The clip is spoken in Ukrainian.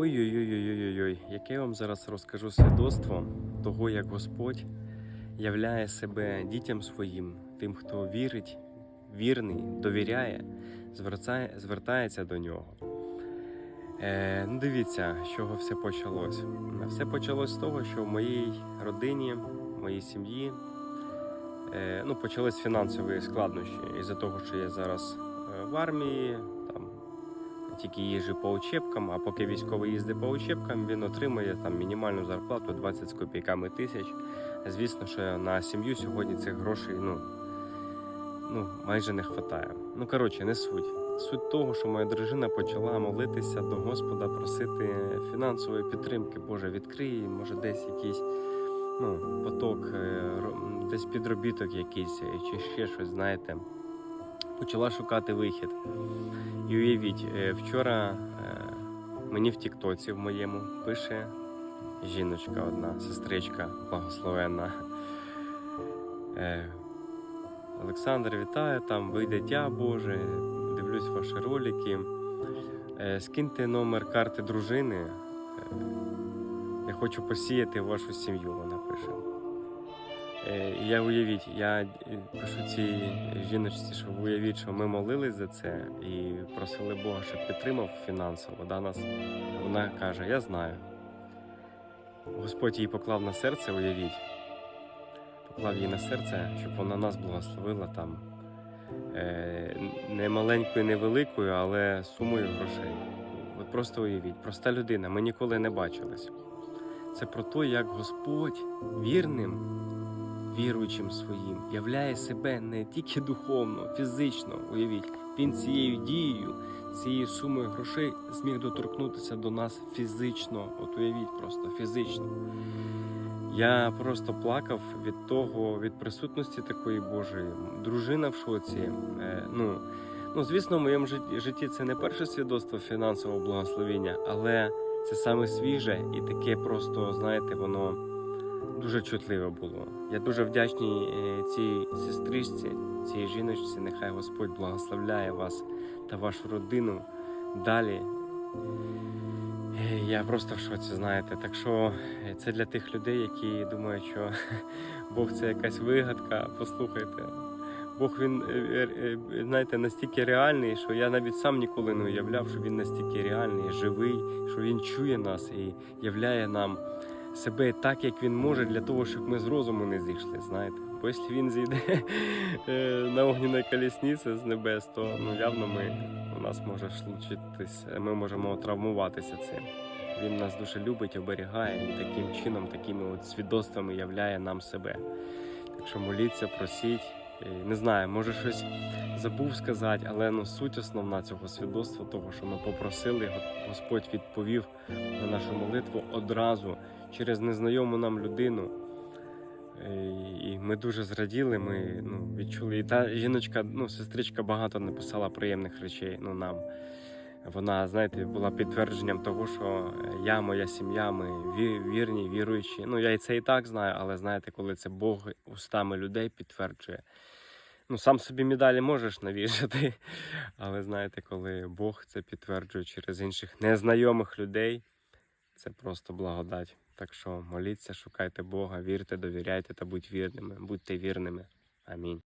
Ой-ой-ой-ой-ой-ой, яке я вам зараз розкажу свідоцтво того, як Господь являє себе дітям своїм, тим, хто вірить, вірний, довіряє, звертає, звертається до нього. Е, ну дивіться, з чого все почалось. Все почалось з того, що в моїй родині, в моїй сім'ї е, ну, почались фінансові складнощі із-за того, що я зараз е, в армії, тільки їжджу по учебкам, а поки військовий їздить по учебкам, він отримує там мінімальну зарплату 20 з копійками тисяч. Звісно, що на сім'ю сьогодні цих грошей ну, ну, майже не вистачає. Ну, коротше, не суть. Суть того, що моя дружина почала молитися до Господа, просити фінансової підтримки. Боже, відкрий, може, десь якийсь ну, поток, е, десь підробіток якийсь, е, чи ще щось, знаєте. Почала шукати вихід. І уявіть, е, вчора е, мені в Тіктоці в моєму пише жіночка одна, сестричка благословенна. Е, Олександр, вітаю, там ви дитя Боже, дивлюсь ваші ролики. Скиньте номер карти дружини. Я хочу посіяти вашу сім'ю, вона пише. Е, я уявіть, я е, пишу цій жіночці, що уявіть, що ми молились за це і просили Бога, щоб підтримав фінансово. Да, нас. Вона каже: Я знаю. Господь їй поклав на серце, уявіть, поклав їй на серце, щоб вона нас благословила там е, не маленькою, не великою, але сумою грошей. От просто уявіть, проста людина, ми ніколи не бачились. Це про те, як Господь вірним, віруючим своїм, являє себе не тільки духовно, фізично, уявіть, він цією дією, цією сумою грошей зміг доторкнутися до нас фізично. От уявіть просто фізично. Я просто плакав від того, від присутності такої Божої. Дружина в шоці. Е, ну, ну, звісно, в моєму житті, це не перше свідоцтво фінансового благословення, але це саме свіже і таке просто, знаєте, воно дуже чутливе було. Я дуже вдячний е, цій сестричці, цій жіночці. Нехай Господь благословляє вас та вашу родину далі. Е, Я просто в шоці, знаєте. Так що е, це для тих людей, які думають, що Бог це якась вигадка. Послухайте. Бог він, знаєте, настільки реальний, що я навіть сам ніколи не уявляв, що він настільки реальний, живий, що він чує нас і являє нам себе так, як він може, для того, щоб ми з розуму не зійшли. Знаєте. Бо якщо він зійде е, на огняній колісниці з небес, то ну явно ми у нас може случитись, ми можемо травмуватися цим. Він нас дуже любить, оберігає і таким чином, такими от свідоцтвами являє нам себе. Так що моліться, просіть. Е, Не знаю, може щось забув сказати, але ну суть основна цього свідоцтва, того, що ми попросили, Господь відповів на нашу молитву одразу через незнайому нам людину. Е, І ми дуже зраділи, ми ну, відчули. І та жіночка, ну, сестричка багато написала приємних речей ну, нам. Вона, знаєте, була підтвердженням того, що я, моя сім'я, ми вірні, віруючі. Ну, я і це і так знаю, але знаєте, коли це Бог устами людей підтверджує. Ну, сам собі медалі можеш навішати, але знаєте, коли Бог це підтверджує через інших незнайомих людей, це просто благодать. Так що моліться, шукайте Бога, вірте, довіряйте та будьте вірними. Будьте вірними. Амінь.